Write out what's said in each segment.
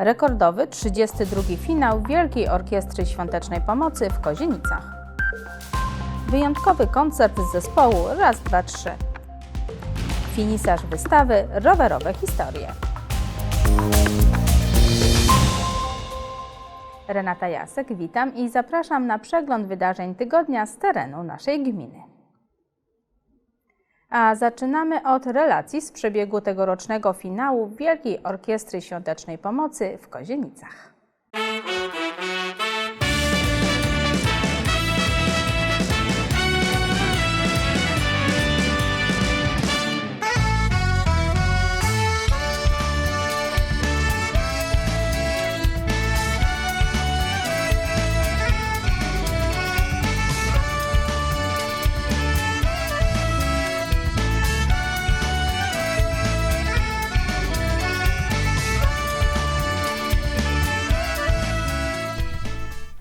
Rekordowy 32. finał Wielkiej Orkiestry Świątecznej Pomocy w Kozienicach. Wyjątkowy koncert z zespołu Raz, dwa, trzy. Finisarz wystawy Rowerowe historie. Renata Jasek, witam i zapraszam na przegląd wydarzeń tygodnia z terenu naszej gminy. A zaczynamy od relacji z przebiegu tegorocznego finału Wielkiej Orkiestry Świątecznej Pomocy w Kozienicach.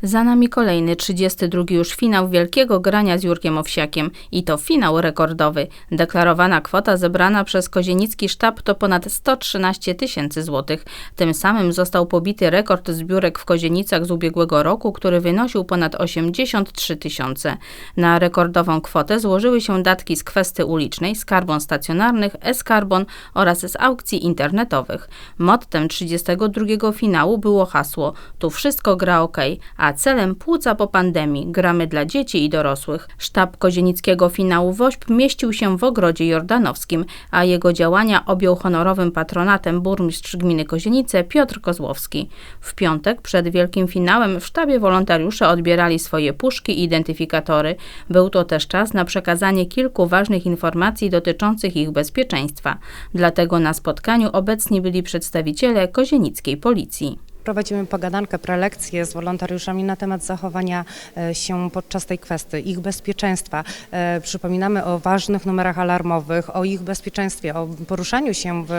Za nami kolejny 32 już finał wielkiego grania z Jurkiem Owsiakiem i to finał rekordowy. Deklarowana kwota zebrana przez kozienicki sztab to ponad 113 tysięcy złotych. Tym samym został pobity rekord zbiórek w Kozienicach z ubiegłego roku, który wynosił ponad 83 tysiące. Na rekordową kwotę złożyły się datki z kwesty ulicznej, z karbon stacjonarnych, e-skarbon oraz z aukcji internetowych. Mottem 32 finału było hasło Tu wszystko gra ok, a celem płuca po pandemii gramy dla dzieci i dorosłych. Sztab kozienickiego finału WOŚP mieścił się w ogrodzie jordanowskim, a jego działania objął honorowym patronatem burmistrz gminy Kozienice Piotr Kozłowski. W piątek przed wielkim finałem w sztabie wolontariusze odbierali swoje puszki i identyfikatory. Był to też czas na przekazanie kilku ważnych informacji dotyczących ich bezpieczeństwa. Dlatego na spotkaniu obecni byli przedstawiciele kozienickiej policji. Prowadzimy pogadankę, prelekcje z wolontariuszami na temat zachowania e, się podczas tej kwestii, ich bezpieczeństwa. E, Przypominamy o ważnych numerach alarmowych, o ich bezpieczeństwie, o poruszaniu się w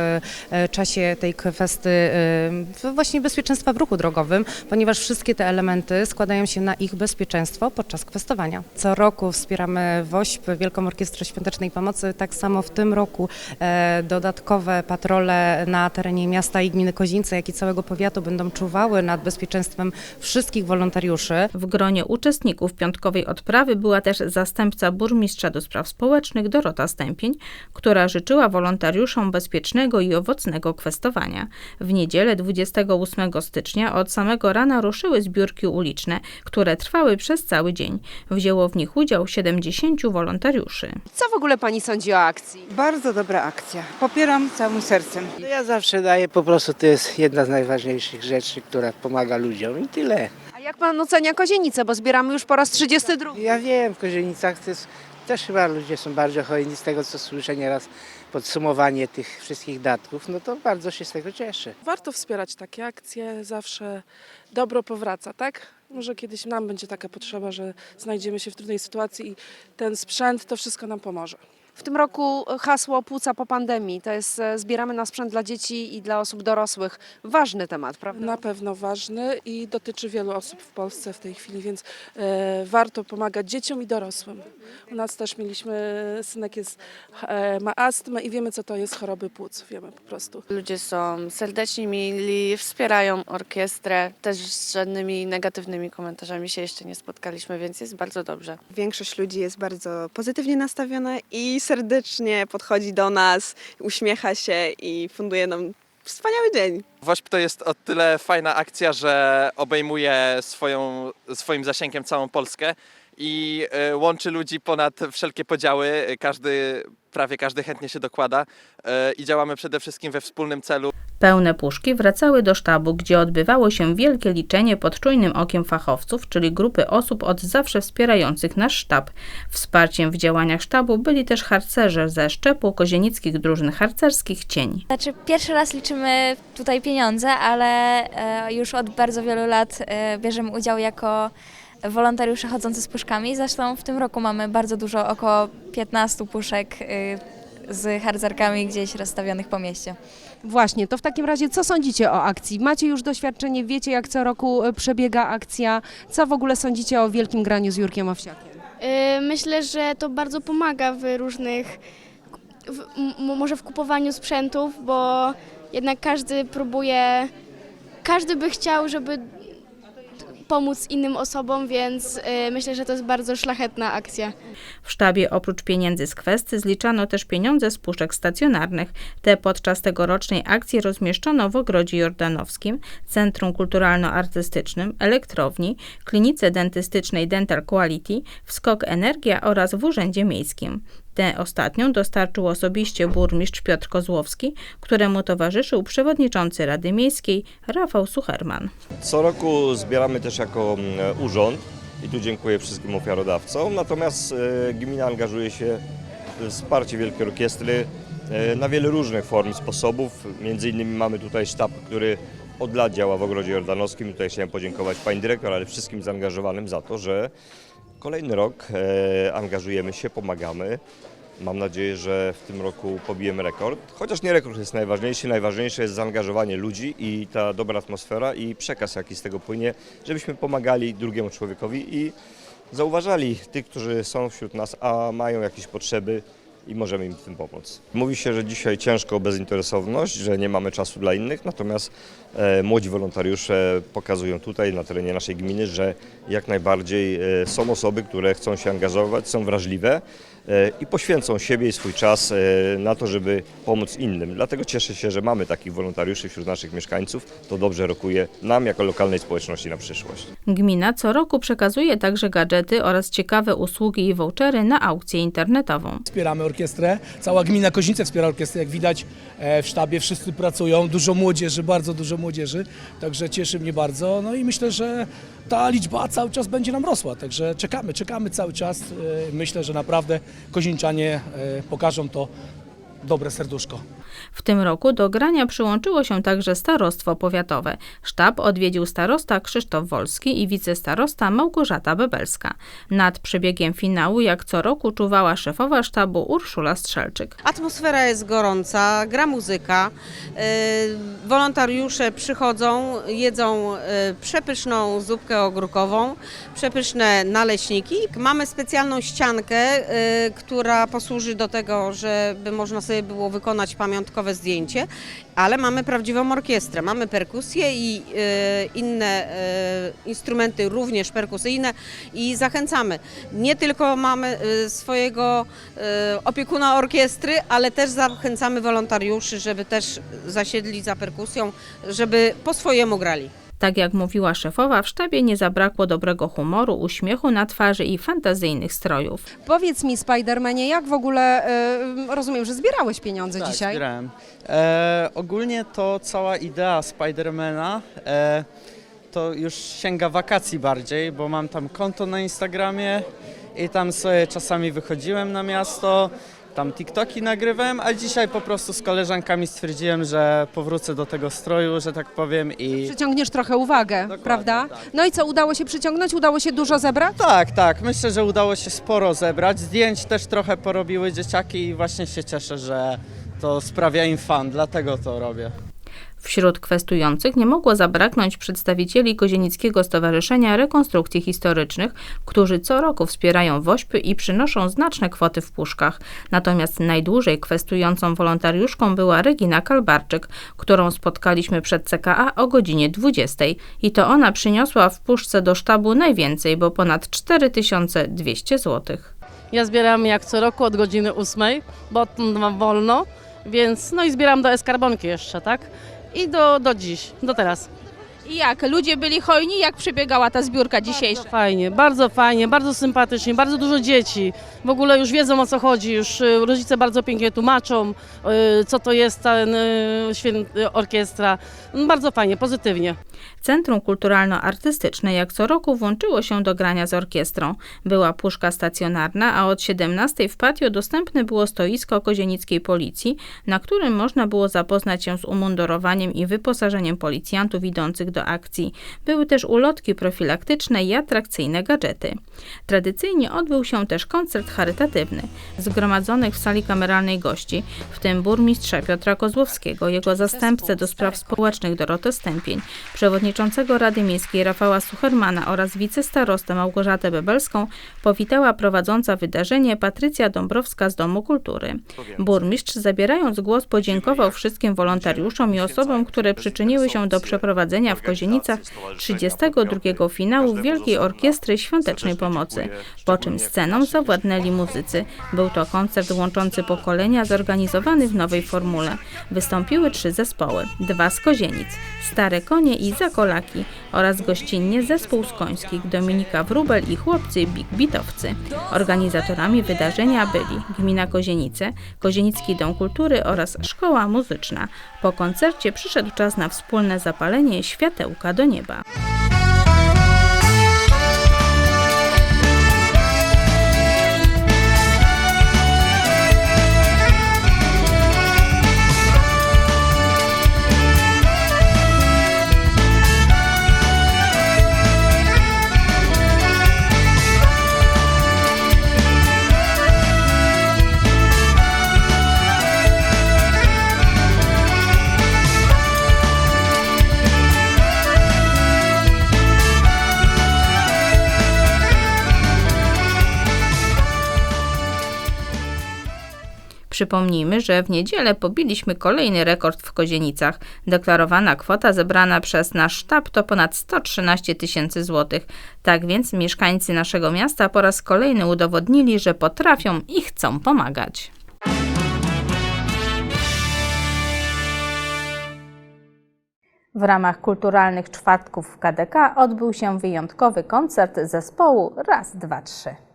e, czasie tej kwestii właśnie bezpieczeństwa w ruchu drogowym, ponieważ wszystkie te elementy składają się na ich bezpieczeństwo podczas kwestowania. Co roku wspieramy WOŚP, Wielką Orkiestrę Świątecznej Pomocy, tak samo w tym roku dodatkowe patrole na terenie miasta i gminy Kozińce, jak i całego powiatu będą czuwały nad bezpieczeństwem wszystkich wolontariuszy. W gronie uczestników piątkowej odprawy była też zastępca burmistrza do spraw społecznych Dorota Stępień, która życzyła wolontariuszom bezpiecznego i owocnego kwestowania. W niedzielę 28 stycznia od samego rana ruszyły zbiórki uliczne, które trwały przez cały dzień. Wzięło w nich udział 70 wolontariuszy. Co w ogóle Pani sądzi o akcji? Bardzo dobra akcja. Popieram całym sercem. Ja zawsze daję, po prostu to jest jedna z najważniejszych rzeczy, która pomaga ludziom i tyle. A jak Pan ocenia Kozienicę, bo zbieramy już po raz 32. Ja wiem, w Kozienicach to jest, też chyba ludzie są bardzo hojni z tego, co słyszę nieraz podsumowanie tych wszystkich datków, no to bardzo się z tego cieszę. Warto wspierać takie akcje, zawsze dobro powraca, tak? Może kiedyś nam będzie taka potrzeba, że znajdziemy się w trudnej sytuacji i ten sprzęt to wszystko nam pomoże. W tym roku hasło płuca po pandemii to jest e, zbieramy na sprzęt dla dzieci i dla osób dorosłych. Ważny temat, prawda? Na pewno ważny i dotyczy wielu osób w Polsce w tej chwili, więc e, warto pomagać dzieciom i dorosłym. U nas też mieliśmy, synek jest, e, ma astmę i wiemy co to jest choroby płuc, wiemy po prostu. Ludzie są serdeczni, mili, wspierają orkiestrę. Też z żadnymi negatywnymi komentarzami się jeszcze nie spotkaliśmy, więc jest bardzo dobrze. Większość ludzi jest bardzo pozytywnie nastawiona i serdecznie podchodzi do nas, uśmiecha się i funduje nam wspaniały dzień. WOŚP to jest o tyle fajna akcja, że obejmuje swoją, swoim zasięgiem całą Polskę i e, łączy ludzi ponad wszelkie podziały. Każdy, prawie każdy chętnie się dokłada e, i działamy przede wszystkim we wspólnym celu. Pełne puszki wracały do sztabu, gdzie odbywało się wielkie liczenie pod czujnym okiem fachowców, czyli grupy osób od zawsze wspierających nasz sztab. Wsparciem w działaniach sztabu byli też harcerze ze szczepu kozienickich drużyn harcerskich Cień. Znaczy, pierwszy raz liczymy tutaj pieniądze, ale e, już od bardzo wielu lat e, bierzemy udział jako wolontariusze chodzący z puszkami. Zresztą w tym roku mamy bardzo dużo, około 15 puszek e, z harcerkami gdzieś rozstawionych po mieście. Właśnie, to w takim razie co sądzicie o akcji? Macie już doświadczenie, wiecie jak co roku e, przebiega akcja. Co w ogóle sądzicie o wielkim graniu z Jurkiem Owsiakiem? Y, Myślę, że to bardzo pomaga w różnych, w, może w kupowaniu sprzętów, bo jednak każdy próbuje każdy by chciał, żeby pomóc innym osobom, więc y, myślę, że to jest bardzo szlachetna akcja. W sztabie oprócz pieniędzy z kwesty zliczano też pieniądze z puszek stacjonarnych. Te podczas tegorocznej akcji rozmieszczono w Ogrodzie Jordanowskim, Centrum Kulturalno-Artystycznym, Elektrowni, Klinice Dentystycznej Dental Quality, w Skok Energia oraz w Urzędzie Miejskim. Tę ostatnią dostarczył osobiście burmistrz Piotr Kozłowski, któremu towarzyszył przewodniczący Rady Miejskiej Rafał Sucherman. Co roku zbieramy też jako mm, urząd i tu dziękuję wszystkim ofiarodawcom, natomiast e, gmina angażuje się w wsparcie Wielkiej Orkiestry e, na wiele różnych form i sposobów. Między innymi mamy tutaj sztab, który od lat działa w Ogrodzie Jordanowskim. Tutaj chciałem podziękować Pani Dyrektor, ale wszystkim zaangażowanym za to, że kolejny rok e, angażujemy się, pomagamy. Mam nadzieję, że w tym roku pobijemy rekord. Chociaż nie rekord jest najważniejszy, najważniejsze jest zaangażowanie ludzi i ta dobra atmosfera i przekaz, jaki z tego płynie, żebyśmy pomagali drugiemu człowiekowi i zauważali tych, którzy są wśród nas, a mają jakieś potrzeby i możemy im w tym pomóc. Mówi się, że dzisiaj ciężko o bezinteresowność, że nie mamy czasu dla innych, natomiast e, młodzi wolontariusze pokazują tutaj na terenie naszej gminy, że jak najbardziej e, są osoby, które chcą się angażować, są wrażliwe i poświęcą siebie i swój czas e, na to, żeby pomóc innym. Dlatego cieszę się, że mamy takich wolontariuszy wśród naszych mieszkańców. To dobrze rokuje nam jako lokalnej społeczności na przyszłość. Gmina co roku przekazuje także gadżety oraz ciekawe usługi i vouchery na aukcję internetową. Wspieramy orkiestrę. Cała gmina Koźnice wspiera orkiestrę. Jak widać e, w sztabie wszyscy pracują. Dużo młodzieży, bardzo dużo młodzieży. Także cieszy mnie bardzo. No i myślę, że ta liczba cały czas będzie nam rosła. Także czekamy, czekamy cały czas. E, Myślę, że naprawdę koźniczanie e, pokażą to dobre serduszko. W tym roku do grania przyłączyło się także starostwo powiatowe. Sztab odwiedził starosta Krzysztof Wolski i wicestarosta Małgorzata Bebelska. Nad przebiegiem finału, jak co roku, czuwała szefowa sztabu Urszula Strzelczyk. Atmosfera jest gorąca, gra muzyka, y, wolontariusze przychodzą, jedzą y, przepyszną zupkę ogórkową, przepyszne naleśniki. Mamy specjalną ściankę, y, która posłuży do tego, żeby można sobie było wykonać zdjęcie, ale mamy prawdziwą orkiestrę, mamy perkusję i y, inne y, instrumenty również perkusyjne i zachęcamy. Nie tylko mamy y, swojego opiekuna orkiestry, ale też zachęcamy wolontariuszy, żeby też zasiedli za perkusją, żeby po swojemu grali. Tak jak mówiła szefowa, w sztabie nie zabrakło dobrego humoru, uśmiechu na twarzy i fantazyjnych strojów. Powiedz mi, Spidermanie, jak w ogóle, e, rozumiem, że zbierałeś pieniądze tak, dzisiaj? zbierałem. E, ogólnie to cała idea Spidermana e, to już sięga wakacji bardziej, bo mam tam konto na Instagramie i tam sobie czasami wychodziłem na miasto, tam TikToki nagrywałem, a dzisiaj po prostu z koleżankami stwierdziłem, że powrócę do tego stroju, że tak powiem i... Przyciągniesz trochę uwagę, prawda? No i co, udało się przyciągnąć? Udało się dużo zebrać? Tak, tak. Myślę, że udało się sporo zebrać. Zdjęć też trochę porobiły dzieciaki i właśnie się cieszę, że to sprawia im fan, dlatego to robię. Wśród kwestujących nie mogło zabraknąć przedstawicieli Kozienickiego Stowarzyszenia Rekonstrukcji Historycznych, którzy co roku wspierają WOŚPy i przynoszą znaczne kwoty w puszkach. Natomiast najdłużej kwestującą wolontariuszką była Regina Kalbarczyk, którą spotkaliśmy przed CKA o godzinie 20. I to ona przyniosła w puszce do sztabu najwięcej, bo ponad 4200 zł. Ja zbieram jak co roku od godziny 8, bo mam wolno, więc no i zbieram do eskarbonki jeszcze, tak? I do, do dziś, do teraz. I jak? Ludzie byli hojni? Jak przebiegała ta zbiórka dzisiejsza? Bardzo fajnie, bardzo fajnie, bardzo sympatycznie, bardzo dużo dzieci. W ogóle już wiedzą o co chodzi, już y, rodzice bardzo pięknie tłumaczą, y, co to jest ta y, święty orkiestra. Mm, Bardzo fajnie, pozytywnie. Centrum Kulturalno-Artystyczne jak co roku włączyło się do grania z orkiestrą. Była puszka stacjonarna, a od 17 w patio dostępne było stoisko kozienickiej policji, na którym można było zapoznać się z umundurowaniem i wyposażeniem policjantów idących do do akcji. Były też ulotki profilaktyczne i atrakcyjne gadżety. Tradycyjnie odbył się też koncert charytatywny. Zgromadzonych w sali kameralnej gości, w tym burmistrza Piotra Kozłowskiego, jego zastępcę do spraw społecznych Dorotę Stępień, przewodniczącego Rady Miejskiej Rafała Suchermana oraz wicestarostę Małgorzatę Bebelską, powitała prowadząca wydarzenie Patrycja Dąbrowska z Domu Kultury. Burmistrz, zabierając głos, podziękował wszystkim wolontariuszom i osobom, które przyczyniły się do przeprowadzenia w Kozienicach 32. finału Wielkiej Orkiestry Świątecznej Pomocy, po czym sceną zawładnęli muzycy. Był to koncert łączący pokolenia zorganizowany w nowej formule. Wystąpiły trzy zespoły, dwa z Kozienic, Stare Konie i Zakolaki oraz gościnnie zespół z Końskich, Dominika Wróbel i chłopcy Big Bitowcy. Organizatorami wydarzenia byli Gmina Kozienice, Kozienicki Dom Kultury oraz Szkoła Muzyczna. Po koncercie przyszedł czas na wspólne zapalenie światełka do nieba. Przypomnijmy, że w niedzielę pobiliśmy kolejny rekord w Kozienicach. Deklarowana kwota zebrana przez nasz sztab to ponad 113 tysięcy złotych. Tak więc mieszkańcy naszego miasta po raz kolejny udowodnili, że potrafią i chcą pomagać. W ramach kulturalnych czwartków w KDK odbył się wyjątkowy koncert zespołu Raz, Dwa, Trzy.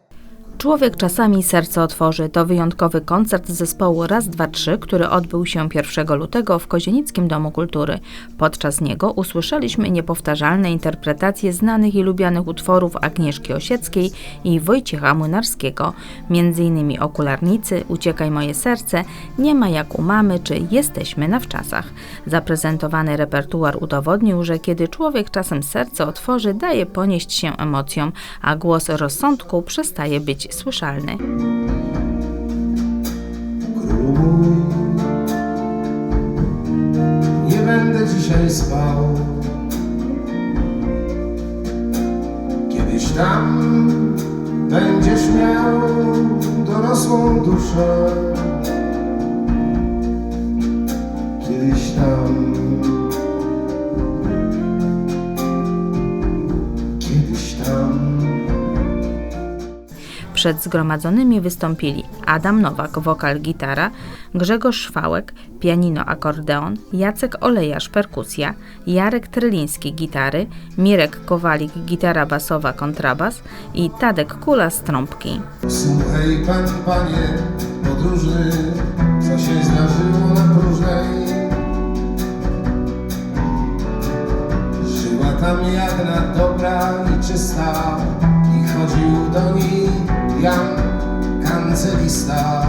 Człowiek czasami serce otworzy. To wyjątkowy koncert zespołu Raz, Dwa, Trzy, który odbył się 1 lutego w Kozienickim Domu Kultury. Podczas niego usłyszeliśmy niepowtarzalne interpretacje znanych i lubianych utworów Agnieszki Osieckiej i Wojciecha Młynarskiego, m.in. Okularnicy, Uciekaj moje serce, Nie ma jak u mamy czy Jesteśmy na wczasach. Zaprezentowany repertuar udowodnił, że kiedy człowiek czasem serce otworzy, daje ponieść się emocjom, a głos rozsądku przestaje być słyszalny. Nie będę dzisiaj spał. Kiedyś tam będziesz miał dorosłą duszę. Kiedyś tam. Przed zgromadzonymi wystąpili Adam Nowak, wokal, gitara, Grzegorz Szwałek, pianino, akordeon, Jacek Olejarz, perkusja, Jarek Tryliński, gitary, Mirek Kowalik, gitara basowa, kontrabas i Tadek Kula z trąbki. Słuchaj pan, panie podróżny, co się zdarzyło na próżnej. Żyła tam Jagna dobra i czysta do niej Kancelista.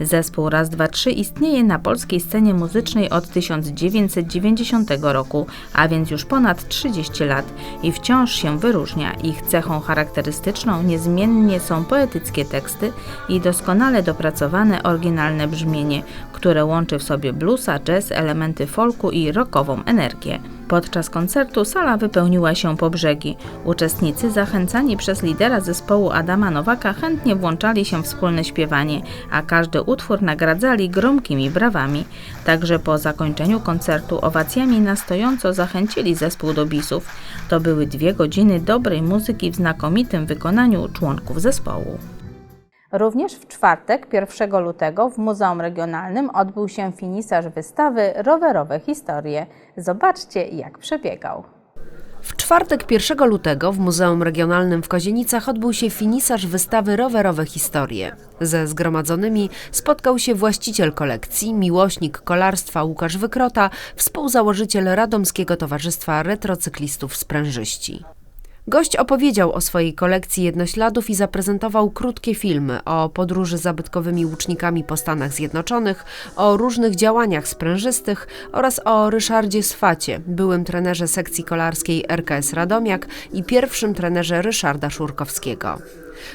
Zespół Raz, Dwa, Trzy istnieje na polskiej scenie muzycznej od 1990 roku, a więc już ponad 30 lat i wciąż się wyróżnia. Ich cechą charakterystyczną niezmiennie są poetyckie teksty i doskonale dopracowane oryginalne brzmienie, które łączy w sobie bluesa, jazz, elementy folku i rockową energię. Podczas koncertu sala wypełniła się po brzegi. Uczestnicy, zachęcani przez lidera zespołu Adama Nowaka, chętnie włączali się w wspólne śpiewanie, a każdy utwór nagradzali gromkimi brawami. Także po zakończeniu koncertu owacjami na stojąco zachęcili zespół do bisów. To były dwie godziny dobrej muzyki w znakomitym wykonaniu członków zespołu. Również w czwartek, 1 lutego, w Muzeum Regionalnym odbył się finisaż wystawy Rowerowe Historie. Zobaczcie, jak przebiegał. W czwartek 1 lutego w Muzeum Regionalnym w Kozienicach odbył się finisaż wystawy Rowerowe Historie. Ze zgromadzonymi spotkał się właściciel kolekcji, miłośnik kolarstwa Łukasz Wykrota, współzałożyciel Radomskiego Towarzystwa Retrocyklistów Sprężyści. Gość opowiedział o swojej kolekcji jednośladów i zaprezentował krótkie filmy o podróży zabytkowymi łucznikami po Stanach Zjednoczonych, o różnych działaniach sprężystych oraz o Ryszardzie Swacie, byłym trenerze sekcji kolarskiej RKS Radomiak i pierwszym trenerze Ryszarda Szurkowskiego.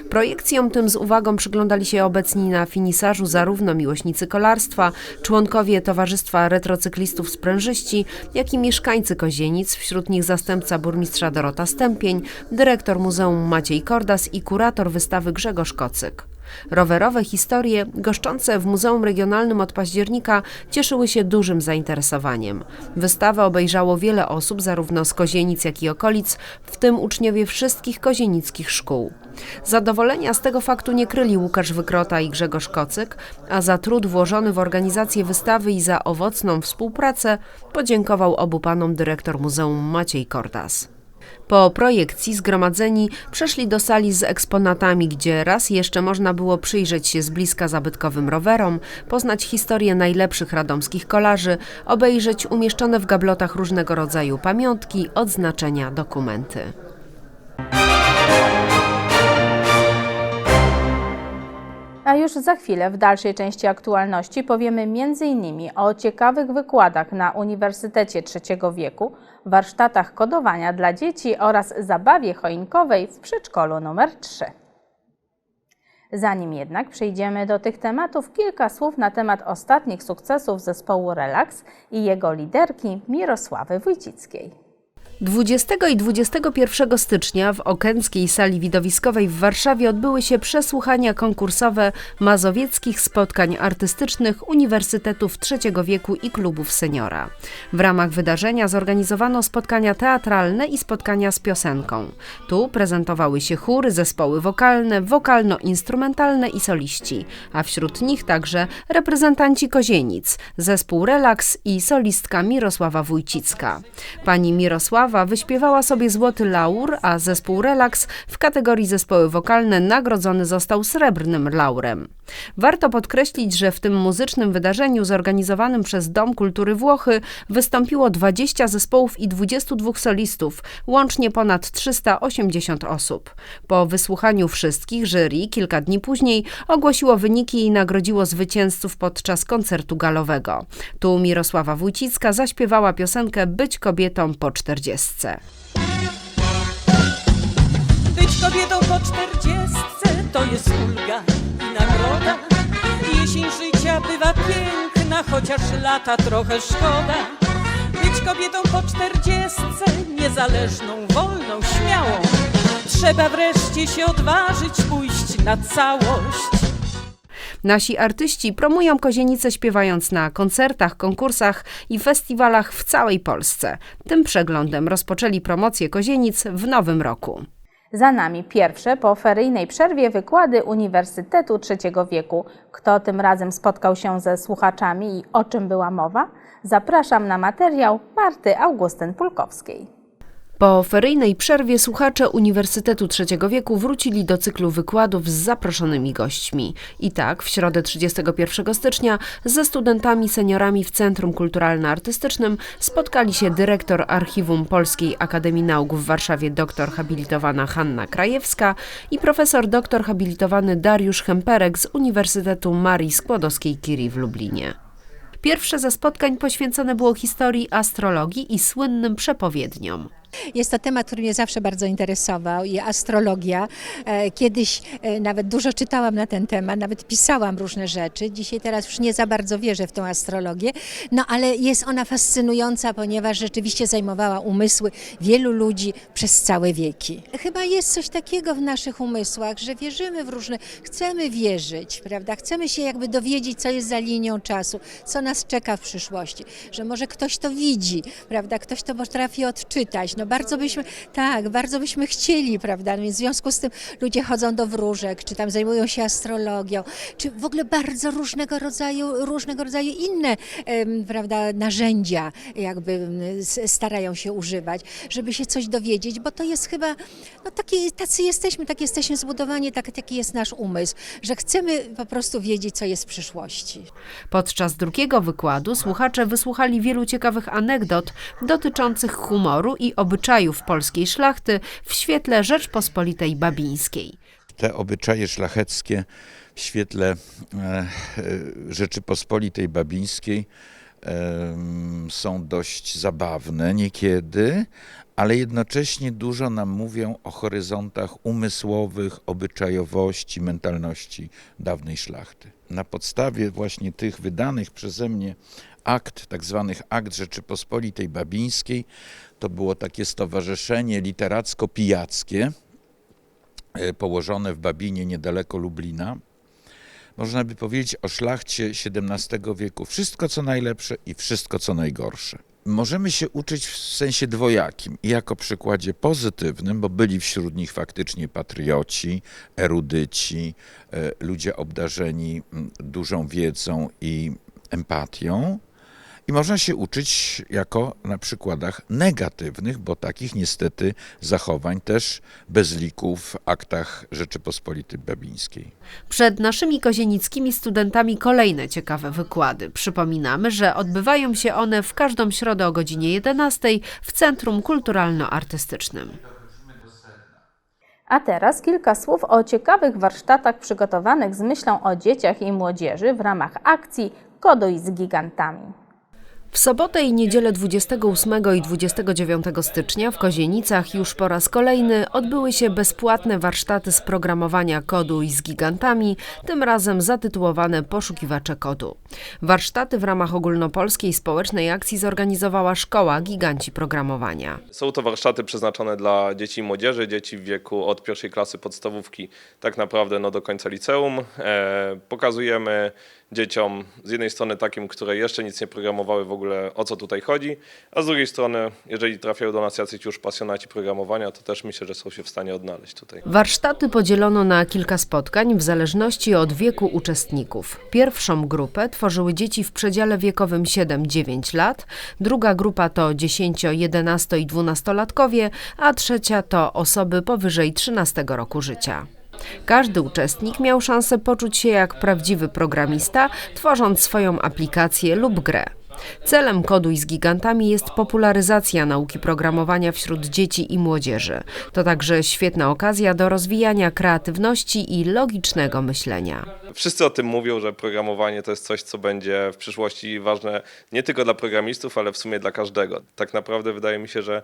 Projekcjom tym z uwagą przyglądali się obecni na finisażu zarówno miłośnicy kolarstwa, członkowie Towarzystwa Retrocyklistów Sprężyści, jak i mieszkańcy Kozienic, wśród nich zastępca burmistrza Dorota Stępień, dyrektor Muzeum Maciej Kordas i kurator wystawy Grzegorz Kocyk. Rowerowe historie goszczące w Muzeum Regionalnym od października cieszyły się dużym zainteresowaniem. Wystawę obejrzało wiele osób zarówno z Kozienic, jak i okolic, w tym uczniowie wszystkich kozienickich szkół. Zadowolenia z tego faktu nie kryli Łukasz Wykrota i Grzegorz Kocyk, a za trud włożony w organizację wystawy i za owocną współpracę podziękował obu panom dyrektor Muzeum Maciej Kordas. Po projekcji zgromadzeni przeszli do sali z eksponatami, gdzie raz jeszcze można było przyjrzeć się z bliska zabytkowym rowerom, poznać historię najlepszych radomskich kolarzy, obejrzeć umieszczone w gablotach różnego rodzaju pamiątki, odznaczenia, dokumenty. A już za chwilę w dalszej części aktualności powiemy m.in. o ciekawych wykładach na Uniwersytecie Trzeciego Wieku, warsztatach kodowania dla dzieci oraz zabawie choinkowej w przedszkolu nr 3. Zanim jednak przejdziemy do tych tematów, kilka słów na temat ostatnich sukcesów zespołu Relax i jego liderki Mirosławy Wójcickiej. 20 i 21 stycznia w Okęckiej Sali Widowiskowej w Warszawie odbyły się przesłuchania konkursowe mazowieckich spotkań artystycznych Uniwersytetów Trzeciego Wieku i klubów seniora. W ramach wydarzenia zorganizowano spotkania teatralne i spotkania z piosenką. Tu prezentowały się chóry, zespoły wokalne, wokalno-instrumentalne i soliści, a wśród nich także reprezentanci Kozienic, zespół Relax i solistka Mirosława Wójcicka. Pani Mirosława wyśpiewała sobie Złoty Laur, a zespół Relax w kategorii zespoły wokalne nagrodzony został srebrnym laurem. Warto podkreślić, że w tym muzycznym wydarzeniu zorganizowanym przez Dom Kultury Włochy wystąpiło 20 zespołów i 22 solistów, łącznie ponad 380 osób. Po wysłuchaniu wszystkich jury kilka dni później ogłosiło wyniki i nagrodziło zwycięzców podczas koncertu galowego. Tu Mirosława Wójcicka zaśpiewała piosenkę Być kobietą po 40. Być kobietą po czterdziestce to jest ulga i nagroda. Jesień życia bywa piękna, chociaż lata trochę szkoda. Być kobietą po czterdziestce, niezależną, wolną, śmiałą. Trzeba wreszcie się odważyć, pójść na całość. Nasi artyści promują Kozienice śpiewając na koncertach, konkursach i festiwalach w całej Polsce. Tym przeglądem rozpoczęli promocję Kozienic w nowym roku. Za nami pierwsze po feryjnej przerwie wykłady Uniwersytetu Trzeciego Wieku. Kto tym razem spotkał się ze słuchaczami i o czym była mowa? Zapraszam na materiał Marty Augustyn Pulkowskiej. Po feryjnej przerwie słuchacze Uniwersytetu Trzeciego Wieku wrócili do cyklu wykładów z zaproszonymi gośćmi. I tak w środę 31 stycznia ze studentami seniorami w Centrum Kulturalno-Artystycznym spotkali się dyrektor Archiwum Polskiej Akademii Nauk w Warszawie dr habilitowana Hanna Krajewska i profesor doktor habilitowany Dariusz Hemperek z Uniwersytetu Marii Skłodowskiej-Curie w Lublinie. Pierwsze ze spotkań poświęcone było historii astrologii i słynnym przepowiedniom. Jest to temat, który mnie zawsze bardzo interesował i astrologia. E, Kiedyś e, nawet dużo czytałam na ten temat, nawet pisałam różne rzeczy. Dzisiaj teraz już nie za bardzo wierzę w tą astrologię, no ale jest ona fascynująca, ponieważ rzeczywiście zajmowała umysły wielu ludzi przez całe wieki. Chyba jest coś takiego w naszych umysłach, że wierzymy w różne, chcemy wierzyć, prawda? Chcemy się jakby dowiedzieć, co jest za linią czasu, co nas czeka w przyszłości, że może ktoś to widzi, prawda? Ktoś to potrafi odczytać. No bardzo byśmy, tak, bardzo byśmy chcieli, prawda? No więc w związku z tym ludzie chodzą do wróżek, czy tam zajmują się astrologią, czy w ogóle bardzo różnego rodzaju, różnego rodzaju inne, prawda, narzędzia jakby starają się używać, żeby się coś dowiedzieć, bo to jest chyba, no taki, tacy jesteśmy, tak jesteśmy zbudowani, tak, taki jest nasz umysł, że chcemy po prostu wiedzieć, co jest w przyszłości. Podczas drugiego wykładu słuchacze wysłuchali wielu ciekawych anegdot dotyczących humoru i obrazu obyczajów polskiej szlachty w świetle Rzeczpospolitej Babińskiej. te obyczaje szlacheckie w świetle e, e, Rzeczypospolitej Babińskiej są dość zabawne niekiedy, ale jednocześnie dużo nam mówią o horyzontach umysłowych, obyczajowości, mentalności dawnej szlachty. Na podstawie właśnie tych wydanych przeze mnie akt, tak zwanych akt Rzeczypospolitej Babińskiej, to było takie stowarzyszenie literacko-pijackie, e, położone w Babinie niedaleko Lublina. Można by powiedzieć o szlachcie XVII wieku wszystko co najlepsze i wszystko co najgorsze. Możemy się uczyć w sensie dwojakim i jako przykładzie pozytywnym, bo byli wśród nich faktycznie patrioci, erudyci, e, ludzie obdarzeni mm, dużą wiedzą i empatią. I można się uczyć jako na przykładach negatywnych, bo takich niestety zachowań też bez liku w aktach Rzeczypospolitej Babińskiej. Przed naszymi kozienickimi studentami kolejne ciekawe wykłady. Przypominamy, że odbywają się one w każdą środę o godzinie 11 w Centrum Kulturalno-Artystycznym. A teraz kilka słów o ciekawych warsztatach przygotowanych z myślą o dzieciach i młodzieży w ramach akcji Koduj z gigantami. W sobotę i niedzielę 28 i 29 stycznia w Kozienicach już po raz kolejny odbyły się bezpłatne warsztaty z programowania kodu i z gigantami, tym razem zatytułowane Poszukiwacze kodu. Warsztaty w ramach ogólnopolskiej społecznej akcji zorganizowała Szkoła Giganci Programowania. Są to warsztaty przeznaczone dla dzieci i młodzieży, dzieci w wieku od pierwszej klasy podstawówki tak naprawdę no, do końca liceum. E, pokazujemy dzieciom z jednej strony takim, które jeszcze nic nie programowały w ogóle o co tutaj chodzi, a z drugiej strony, jeżeli trafiają do nas jacyś już pasjonaci programowania, to też myślę, że są się w stanie odnaleźć tutaj. Warsztaty podzielono na kilka spotkań w zależności od wieku uczestników. Pierwszą grupę tworzyły dzieci w przedziale wiekowym 7-9 lat, druga grupa to 10, 11 i 12-latkowie, a trzecia to osoby powyżej 13 roku życia. Każdy uczestnik miał szansę poczuć się jak prawdziwy programista, tworząc swoją aplikację lub grę. Celem Koduj z Gigantami jest popularyzacja nauki programowania wśród dzieci i młodzieży. To także świetna okazja do rozwijania kreatywności i logicznego myślenia. Wszyscy o tym mówią, że programowanie to jest coś, co będzie w przyszłości ważne nie tylko dla programistów, ale w sumie dla każdego. Tak naprawdę wydaje mi się, że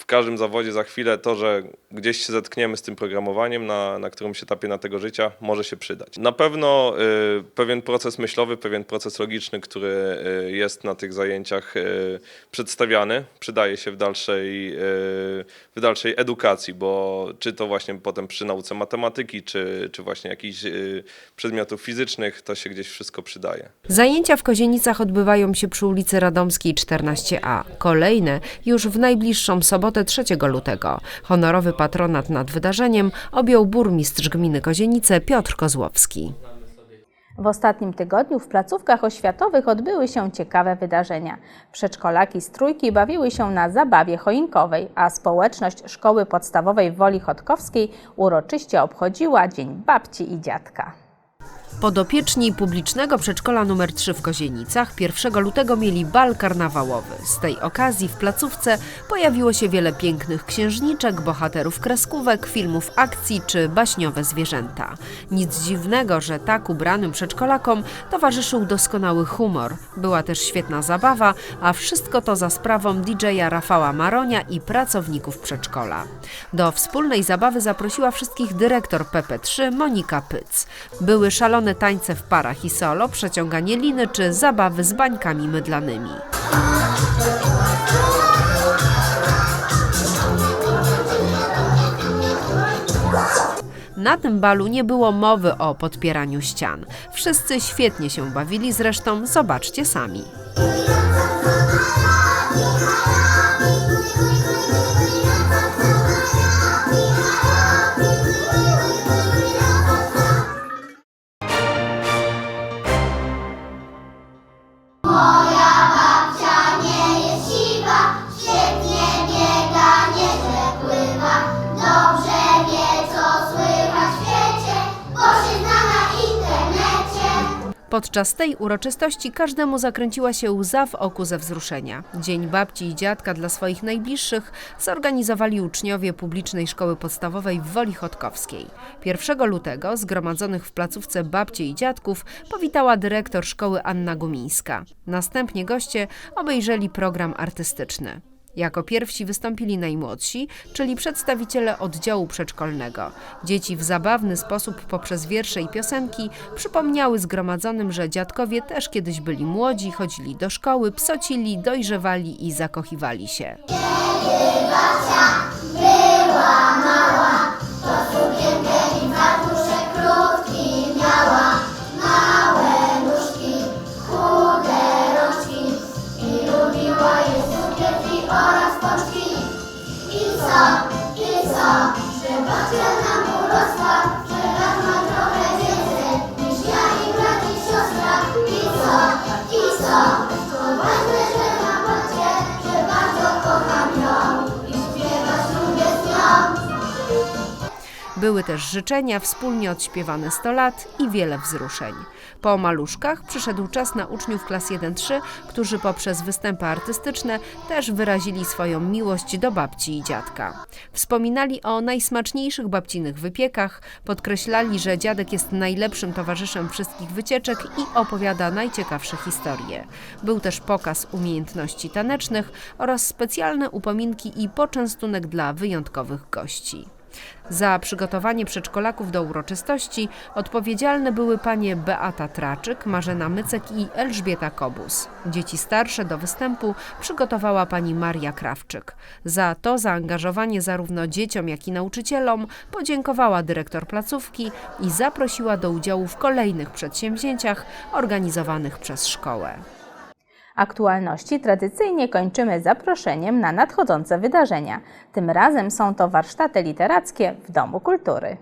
w każdym zawodzie za chwilę to, że gdzieś się zetkniemy z tym programowaniem na, na którymś etapie na tego życia, może się przydać. Na pewno y, pewien proces myślowy, pewien proces logiczny, który y, jest na tych zajęciach y, przedstawiany, przydaje się w dalszej, y, w dalszej edukacji, bo czy to właśnie potem przy nauce matematyki, czy, czy właśnie jakichś y, przedmiotów fizycznych, to się gdzieś wszystko przydaje. Zajęcia w Kozienicach odbywają się przy ulicy Radomskiej 14a. Kolejne już w najbliższą sobotę 3 lutego. Honorowy patronat nad wydarzeniem objął burmistrz gminy Kozienice Piotr Kozłowski. W ostatnim tygodniu w placówkach oświatowych odbyły się ciekawe wydarzenia. Przedszkolaki z trójki bawiły się na zabawie choinkowej, a społeczność szkoły podstawowej Woli Chodkowskiej uroczyście obchodziła Dzień Babci i Dziadka. Podopieczni publicznego przedszkola nr 3 w Kozienicach 1 lutego mieli bal karnawałowy. Z tej okazji w placówce pojawiło się wiele pięknych księżniczek, bohaterów kreskówek, filmów akcji czy baśniowe zwierzęta. Nic dziwnego, że tak ubranym przedszkolakom towarzyszył doskonały humor. Była też świetna zabawa, a wszystko to za sprawą DJ-a Rafała Maronia i pracowników przedszkola. Do wspólnej zabawy zaprosiła wszystkich dyrektor PP3 Monika Pyc. Były szalone tańce w parach i solo, przeciąganie liny czy zabawy z bańkami mydlanymi. Na tym balu nie było mowy o podpieraniu ścian. Wszyscy świetnie się bawili, zresztą zobaczcie sami. Podczas tej uroczystości każdemu zakręciła się łza w oku ze wzruszenia. Dzień babci i dziadka dla swoich najbliższych zorganizowali uczniowie publicznej szkoły podstawowej w Woli Chodkowskiej. 1 lutego zgromadzonych w placówce babci i dziadków powitała dyrektor szkoły Anna Gumińska. Następnie goście obejrzeli program artystyczny. Jako pierwsi wystąpili najmłodsi, czyli przedstawiciele oddziału przedszkolnego. Dzieci w zabawny sposób poprzez wiersze i piosenki przypomniały zgromadzonym, że dziadkowie też kiedyś byli młodzi, chodzili do szkoły, psocili, dojrzewali i zakochiwali się. była też życzenia, wspólnie odśpiewane 100 lat i wiele wzruszeń. Po maluszkach przyszedł czas na uczniów klas 1-3, którzy poprzez występy artystyczne też wyrazili swoją miłość do babci i dziadka. Wspominali o najsmaczniejszych babcinych wypiekach, podkreślali, że dziadek jest najlepszym towarzyszem wszystkich wycieczek i opowiada najciekawsze historie. Był też pokaz umiejętności tanecznych oraz specjalne upominki i poczęstunek dla wyjątkowych gości. Za przygotowanie przedszkolaków do uroczystości odpowiedzialne były panie Beata Traczyk, Marzena Mycek i Elżbieta Kobus. Dzieci starsze do występu przygotowała pani Maria Krawczyk. Za to zaangażowanie zarówno dzieciom, jak i nauczycielom podziękowała dyrektor placówki i zaprosiła do udziału w kolejnych przedsięwzięciach organizowanych przez szkołę. Aktualności tradycyjnie kończymy zaproszeniem na nadchodzące wydarzenia. Tym razem są to warsztaty literackie w Domu Kultury.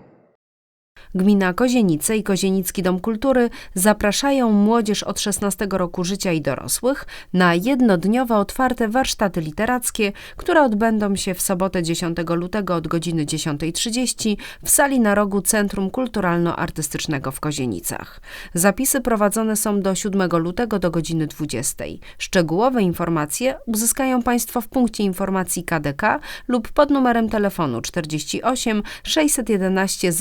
Gmina Kozienice i Kozienicki Dom Kultury zapraszają młodzież od 16 roku życia i dorosłych na jednodniowe otwarte warsztaty literackie, które odbędą się w sobotę 10 lutego od godziny 10.30 w sali na rogu Centrum Kulturalno-Artystycznego w Kozienicach. Zapisy prowadzone są do 7 lutego do godziny 20. Szczegółowe informacje uzyskają Państwo w punkcie informacji KDK lub pod numerem telefonu 48 611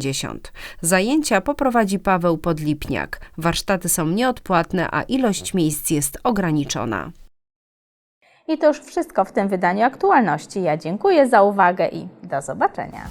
0750. Zajęcia poprowadzi Paweł Podlipniak. Warsztaty są nieodpłatne, a ilość miejsc jest ograniczona. I to już wszystko w tym wydaniu aktualności. Ja dziękuję za uwagę i do zobaczenia.